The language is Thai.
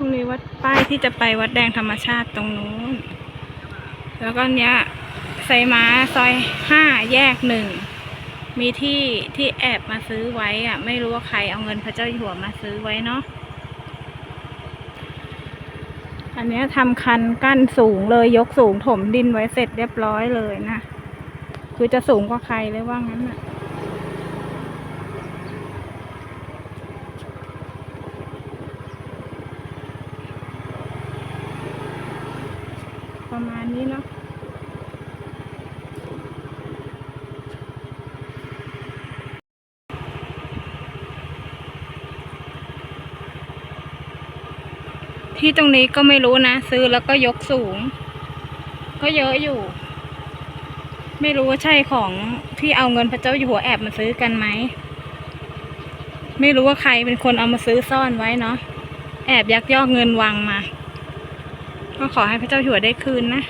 ตรงนี้วัดป้ายที่จะไปวัดแดงธรรมชาติตรงนู้น แล้วก็เนี้ยไซม้าซอยห้าแยกหนึ่ง มีที่ที่แอบมาซื้อไว้อะไม่รู้ว่าใครเอาเงินพระเจ้าอยู่หัวมาซื้อไว้เนาะอันนี้ทำคันกั้นสูงเลยยกสูงถมดินไว้เสร็จเรียบร้อยเลยนะ คือจะสูงกว่าใครเลยว่างั้นอะ ประมาณนี้เนาะที่ตรงนี้ก็ไม่รู้นะ ซื้อแล้วก็ยกสูง ก็เยอะอยู่ ไม่รู้ว่าใช่ของที่เอาเงินพระเจ้าอยู่หัวแอบมาซื้อกันไหม ไม่รู้ว่าใครเป็นคนเอามาซื้อซ่อนไว้เนาะแอบยักยอกเงินวังมา ก็ขอให้พระเจ้าอยู่หัวได้คืนนะ